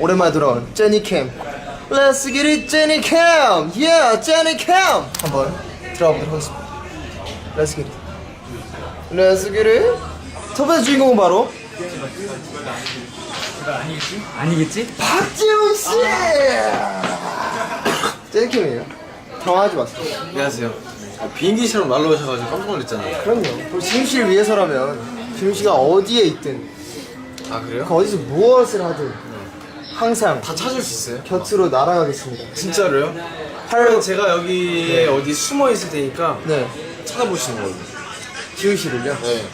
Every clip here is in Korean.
오랜만에 돌아온 제니캠. Let's get it 제니캠. Yeah 제니캠. 한번 들어가보도록 하겠습니다. Let's get it. Let's get it. 첫 번째 주인공은 바로? 아니겠지? 박지훈 씨! 제니캠이에요? 당황하지 마세요. 안녕하세요. 아, 비행기처럼 날라오셔가지고 깜짝 놀랐잖아요. 그럼요. 그리고 지훈 씨를 위해서라면 지훈 씨가 어디에 있든 아 그래요? 그 어디서 무엇을 하든 항상 다 찾을 수 있어요? 곁으로 날아가겠습니다 진짜로요? 그러면 제가 여기에 어디 숨어 있을 테니까 네 찾아보시는 거예요. 지훈 씨를요 네.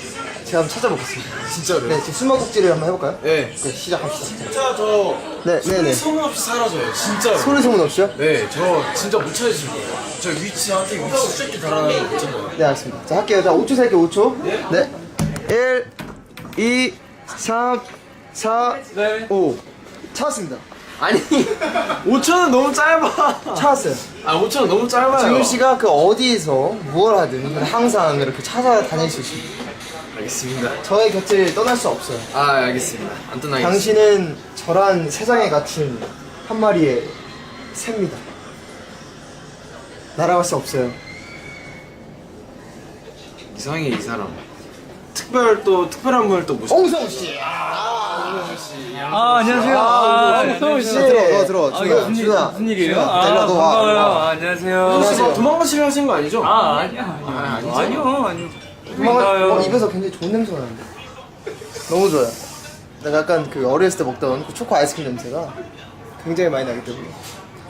제가 한번 찾아보겠습니다 진짜로요? 네 지금 숨어꼭지를 한번 해볼까요? 네. 네 시작합시다 진짜 저 네, 네, 네. 소문 없이 사라져요. 진짜로. 소리 소문 없이요? 네, 저 진짜 못 찾으실 거예요. 저 위치 한테 위치 수직히 달아나는 거 있잖아요. 네, 알겠습니다. 자, 할게요. 자, 5초 셀게요, 5초. 네. 1, 2, 3, 4, 네. 5. 찾았습니다. 아니, 5천은 너무 짧아. 찾았어요. 아, 5천은 너무 짧아요. 지훈 씨가 그 어디에서 무엇을 하든 항상 이렇게 찾아다닐 수 있습니다. 알겠습니다. 저의 곁을 떠날 수 없어요. 아, 알겠습니다. 안 떠나겠습니다. 당신은 저란 세상에 갇힌 한 마리의 새입니다. 날아갈 수 없어요. 이상해, 이 사람. 특별 또, 특별한 분을 또 모셨 옹성 씨! 아 안녕하세요. 아, 옹성 씨! 안녕하세요. 들어와, 들어와. 아, 준아, 이거 무슨, 일- 준아. 무슨 일이에요? 준아, 아, 내가 너 와. 반가워요. 와. 아, 안녕하세요. 혹시 뭐 도망가시려 하신 거 아니죠? 아 아니야 아, 아니요 아니죠? 아니요 아니요. 도망가, 반가워요. 어, 입에서 굉장히 좋은 냄새가 나는데 너무 좋아요 내가 약간 그 어렸을 때 먹던 그 초코 아이스크림 냄새가 굉장히 많이 나기 때문에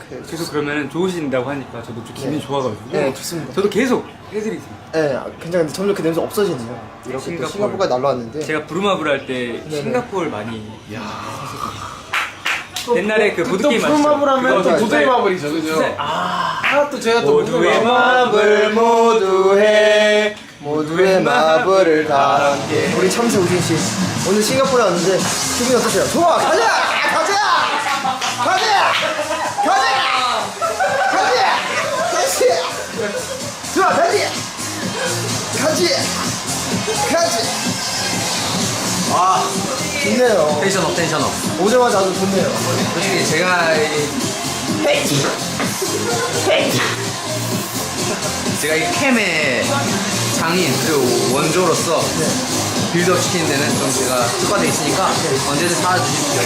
그, 계속 그러면 좋으신다고 하니까 저도 좀 기분이 좋아가지고. 네 좋습니다 저도 계속 해드리겠습니다. 네 아, 굉장히 근데 점점 그 냄새 없어지네요 이렇게 또 싱가포르. 싱가포르까지 날라왔는데 제가 부루마블 할 때 네네. 싱가포르 많이 야 옛날에 그또 보드게임 푸마블 하면 또 그거 도저히 네. 마블이죠, 그죠? 아, 또 제가 또 모두의 모두의 마블 모두 해 모두의 마블을 다 함께 우리 참새 우진 씨 오늘 싱가포르에 왔는데 기분이 어떠세요? 좋아 가자 가자 가자 가자 가지. 가지. 아, 좋네요. 텐션업, 텐션업. 오자마자 아주 좋네요. 솔직히 제가 이 제가 이 캠의 장인 그리고 원조로서 빌드업 시키는 데는 좀 제가 특화돼 있으니까 언제든 찾아주십시오.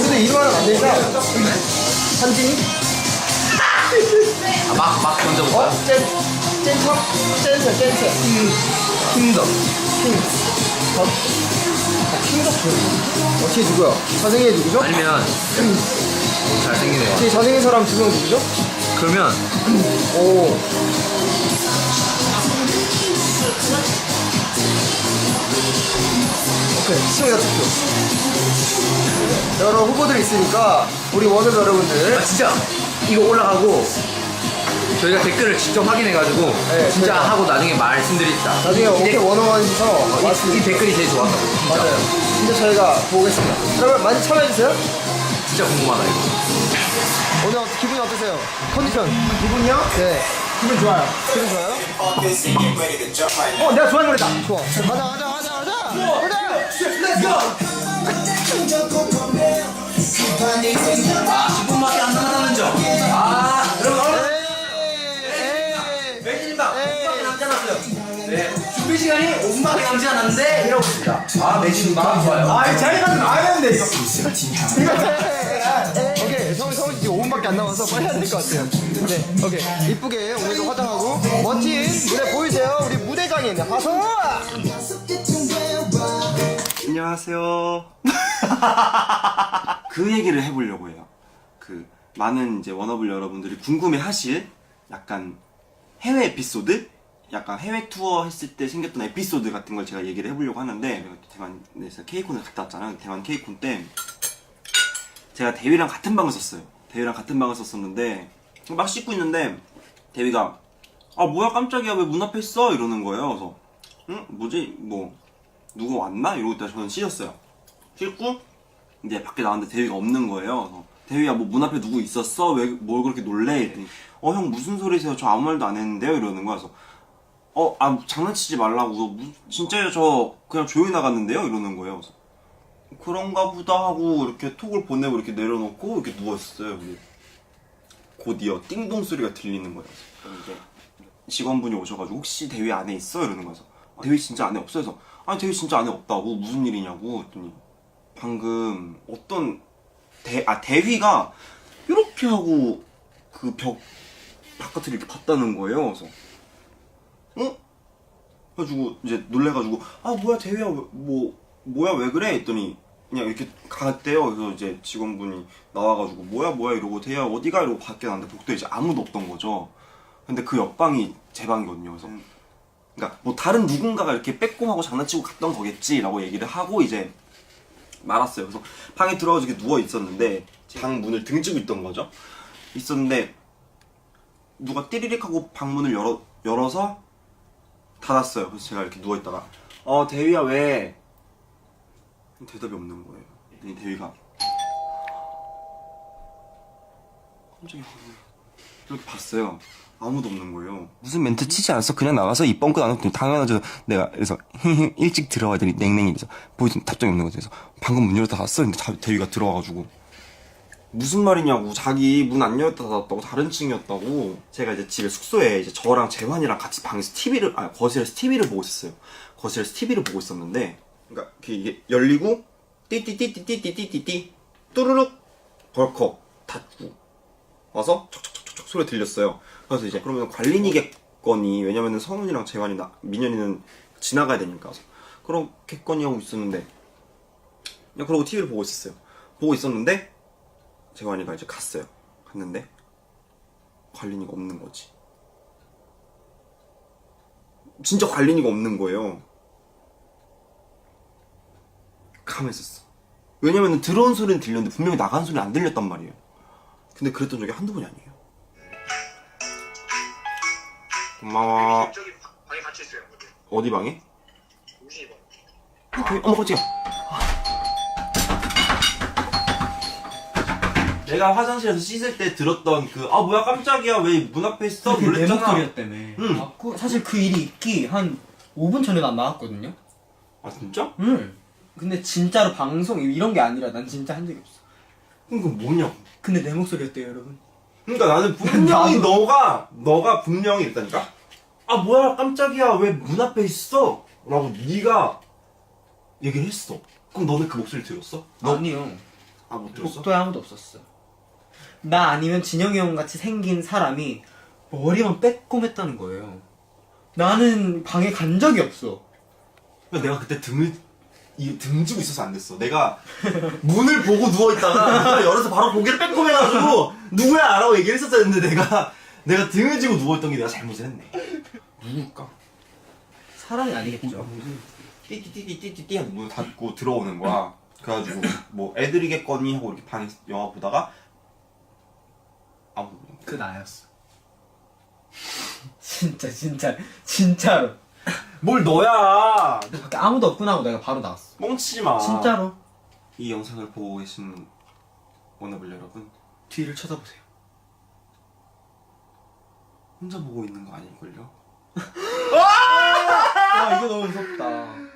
우리도 이름 하나 만들자 한진이 아, 막, 막 던져볼까요? 어? 젠 젠척 젠서 젠서 힘더. 킹. 더. 아, 킹덕 뭐야? 어떻게 누구야? 잘생긴 애 누구죠? 아니면 잘생기네요. 제일 잘생긴 사람 두명 누구죠? 그러면 오. 오케이, 시청자 투표. 여러 후보들이 있으니까 우리 원업 여러분들 아, 진짜 이거 올라가고 저희가 댓글을 직접 확인해가지고 네, 진짜 저희가- 하고 나중에 말씀드립시다. 나중에 이, 오케이 댓- 원어원에서 이, 이 댓글이 제일 좋았다고. 진짜. 맞아요. 진짜 저희가 보겠습니다. 여러분 많이 참여해주세요. 진짜 궁금하다 이거. 오늘 어때- 기분이 어떠세요? 컨디션. 기분이요? 네. 기분 좋아요. 기분 좋아요? 어, 내가 좋아하는 노래다. 좋아. 가자, 가자, 가자, 가자. 가자. Let's go. 시간이 5분밖에 남지 않았는데 이러고 있습니다. 아 매진입니다. 좋아요. 아이, 자기가 안 했는데, 이거. 오케이, 성우, 성우 지금 5분밖에 안 남아서 빨리 해야 될 것 같아요. 네, 오케이. 이쁘게 오늘도 화장하고 멋진 무대 보이세요? 우리 무대 강인 하성! 안녕하세요. 그 얘기를 해보려고 해요. 그 많은 이제 워너블 여러분들이 궁금해하실 약간 해외 에피소드, 약간 해외 투어 했을 때 생겼던 에피소드 같은 걸 제가 얘기를 해보려고 하는데 대만에서 케이콘을 갔다 왔잖아요. 대만 케이콘 때 제가 대위랑 같은 방을 썼어요. 대위랑 같은 방을 썼었는데 막 씻고 있는데 대위가 아 뭐야 깜짝이야 왜 문 앞에 있어 이러는 거예요. 그래서 응 뭐지 뭐 누구 왔나 이러고 있다가 저는 씻었어요. 씻고 이제 밖에 나왔는데 대위가 없는 거예요. 대위야 뭐 문 앞에 누구 있었어? 왜 뭘 그렇게 놀래? 이랬더니 어 형 무슨 소리세요? 저 아무 말도 안 했는데요 이러는 거야. 그래서 어 아 장난치지 말라고 무- 진짜요 저 그냥 조용히 나갔는데요 이러는 거예요. 그래서 그런가 보다 하고 이렇게 톡을 보내고 이렇게 내려놓고 이렇게 누웠어요. 곧이어 띵동 소리가 들리는 거예요. 이제 직원분이 오셔가지고 혹시 대위 안에 있어? 이러는 거여서 아, 대위 진짜 안에 없어요. 그래서 아니 대위 진짜 안에 없다고 무슨 일이냐고 했더니 방금 어떤 대, 아 대위가 이렇게 하고 그 벽 바깥을 이렇게 봤다는 거예요. 그래서 어? 그래가지고 이제 놀래가지고 아 뭐야 대위야 왜- 뭐 뭐야 왜 그래? 했더니 그냥 이렇게 갔대요. 그래서 이제 직원분이 나와가지고 뭐야 뭐야 이러고 대위야 어디가? 이러고 밖에 나왔는데 복도에 이제 아무도 없던 거죠. 근데 그 옆방이 제 방이거든요. 그래서 그러니까 뭐 다른 누군가가 이렇게 빼꼼하고 장난치고 갔던 거겠지라고 얘기를 하고 이제 말았어요. 그래서 방에 들어가서 이렇게 누워 있었는데 방 문을 등지고 있던 거죠. 있었는데 누가 띠리릭 하고 방문을 열어, 열어서 닫았어요. 그래서 제가 이렇게 누워있다가 어 대위야 왜? 대답이 없는 거예요. 이 대위가 깜짝이야. 이렇게 봤어요. 아무도 없는 거예요. 무슨 멘트 치지 않았어? 그냥 나가서 입 뻥끗 안 했더니 당연하죠. 내가 그래서 일찍 들어와야 되니 냉랭이 그래서 보이더니 답장이 없는 거죠. 그래서 방금 문 열었다 닫았어. 근데 자- 대위가 들어와가지고 무슨 말이냐고. 자기 문 안 열었다 닫았다고 다른 층이었다고. 제가 이제 집에 숙소에 이제 저랑 재환이랑 같이 방에서 TV를 아 거실에서 TV를 보고 있었어요. 거실에서 TV를 보고 있었는데 그러니까 이게- 열리고 띠띠띠띠띠띠띠띠 뚜루룩 벌컥 닫고 와서 척척척척 소리 들렸어요. 그래서 이제 그러면 관리니겠거니 왜냐면은 성훈이랑 재환이 나 민현이는 지나가야 되니까. 그래서 그렇겠거니 하고 있었는데 그냥 그러고 TV를 보고 있었어요. 보고 있었는데 재환이가 이제 갔어요. 갔는데 관리니가 없는 거지. 진짜 관리니가 없는 거예요. 가만 있었어. 왜냐면 들어온 소리는 들렸는데 분명히 나간 소리는 안 들렸단 말이에요. 근데 그랬던 적이 한두 번이 아니에요. 고마워. 저기 방에 같이 있어요. 어디 방에? 우진이 방. 어, 어머 깜짝이야. 내가 화장실에서 씻을 때 들었던 그 아 뭐야 깜짝이야 왜 문 앞에 있어 그게 내 놀랬잖아. 목소리였다며. 응. 아, 그- 사실 그 일이 있기 한 5분 전에 난 나왔거든요. 아 진짜? 응. 근데 진짜로 방송 이런 게 아니라 난 진짜 한 적이 없어. 그럼 그건 뭐냐고. 근데 내 목소리였대요, 여러분. 그러니까 나는 분명히 나도- 너가 너가 분명히 있다니까. 아 뭐야 깜짝이야 왜 문 앞에 있어? 라고 네가 얘기를 했어. 그럼 너는 그 목소리 들었어? 너? 아니요. 아못 들었어? 복도에 아무도 없었어. 나 아니면 진영이 형 같이 생긴 사람이 머리만 빼꼼했다는 거예요. 나는 방에 간 적이 없어. 내가 그때 등을 이 등지고 있어서 안 됐어. 내가 문을 보고 누워 있다가 열어서 바로 고개를 빼꼼 해가지고 누구야라고 얘기를 했었어야 했는데 내가 내가 등을 지고 누워 있던 게 내가 잘못을 했네. 누굴까? 사람이 아니겠죠. 띠띠띠띠띠띠 하고 문을 닫고 들어오는 거야. 그래가지고 뭐 애들이겠거니 하고 이렇게 방에 영화 보다가 아무도. 그 나였어. 진짜 진짜 진짜로. 뭘 너야? 밖에 아무도 없구나 하고 내가 바로 나왔어. 뻥치지 마. 진짜로. 이 영상을 보고 계신 워너블 여러분 뒤를 쳐다보세요. 혼자 보고 있는 거 아닐걸요? 아 이거 너무 무섭다.